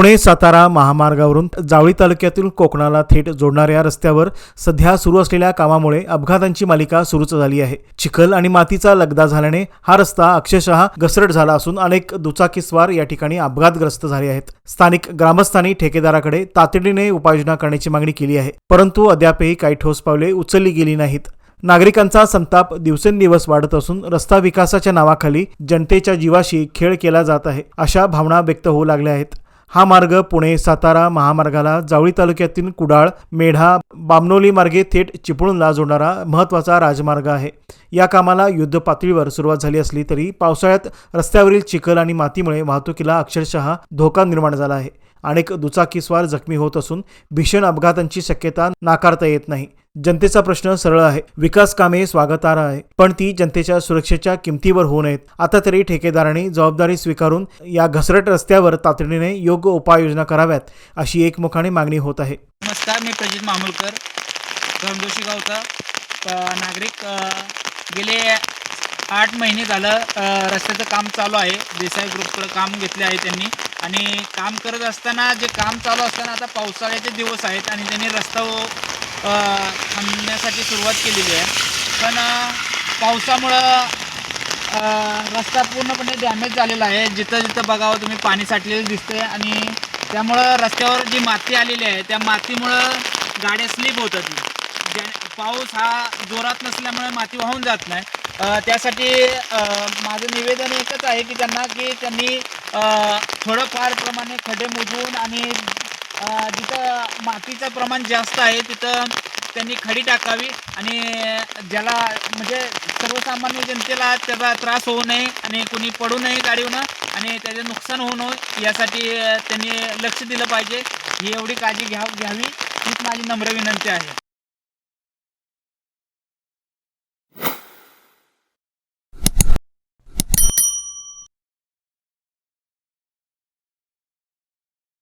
पुणे सातारा महामार्गावरून जावळी तालुक्यातील कोकणाला थेट जोडणाऱ्या रस्त्यावर सध्या सुरू असलेल्या कामामुळे अपघातांची मालिका सुरूच झाली आहे. चिखल आणि मातीचा लगदा झाल्याने हा रस्ता अक्षरशः घसरट झाला असून अनेक दुचाकीस्वार या ठिकाणी अपघातग्रस्त झाले आहेत. स्थानिक ग्रामस्थांनी ठेकेदाराकडे तातडीने उपाययोजना करण्याची मागणी केली आहे परंतु अद्यापही काही ठोस पावले उचलली गेली नाहीत. नागरिकांचा संताप दिवसेंदिवस वाढत असून रस्ता विकासाच्या नावाखाली जनतेच्या जीवाशी खेळ केला जात आहे अशा भावना व्यक्त होऊ लागल्या आहेत. हा मार्ग पुणे सातारा महामार्गाला जावळी तालुक्यातील कुडाळ मेढा बामनोली मार्गे थेट चिपळूणला जोडणारा महत्त्वाचा राजमार्ग आहे. या कामाला युद्ध पातळीवर सुरुवात झाली असली तरी पावसाळ्यात रस्त्यावरील चिखल आणि मातीमुळे वाहतुकीला अक्षरशः धोका निर्माण झाला आहे. अनेक दुचाकीस्वार जखमी होत असून भीषण अपघातांची शक्यता नाकारता येत नाही. जनतेचा प्रश्न सरळ आहे. विकास कामे स्वागतार्ह आहे. पण ती जनतेच्या सुरक्षेच्या किमतीवर होऊ नयेत. आता तरी ठेकेदारांनी जबाबदारी स्वीकारून या घसरट रस्त्यावर तातडीने योग्य उपाययोजना कराव्यात अशी एकमुखाने मागणी होत आहे. नमस्कार मी प्रजित मामुलकर गावचा नागरिक गेले आठ महिने झालं रस्त्याचं काम चालू आहे. देसाई ग्रुपकडं काम घेतले आहे त्यांनी. आणि काम करत असताना जे काम चालू असताना आता पावसाळ्याचे दिवस आहेत आणि त्यांनी रस्ता थांबण्यासाठी सुरुवात केलेली आहे. पण पावसामुळं रस्ता पूर्णपणे डॅमेज झालेला आहे. जिथं जिथं बघावं तुम्ही पाणी साठलेलं दिसतंय आणि त्यामुळं रस्त्यावर जी माती आलेली आहे त्या मातीमुळं गाड्या स्लिप होतात. ज्या पाऊस हा जोरात नसल्यामुळे माती वाहून जात नाही. त्यासाठी माझं निवेदन एकच आहे की त्यांना की त्यांनी थोडंफार प्रमाणे खड्डे मोजून आणि जिथं मातीचं प्रमाण जास्त आहे तिथं त्यांनी खडी टाकावी आणि ज्याला म्हणजे सर्वसामान्य जनतेला त्याचा त्रास होऊ नये आणि कुणी पडू नये गाडीवनं आणि त्याचे नुकसान होऊ नये यासाठी त्यांनी लक्ष दिलं पाहिजे. ही एवढी काळजी घ्या घ्यावी हीच माझी नम्र विनंती आहे.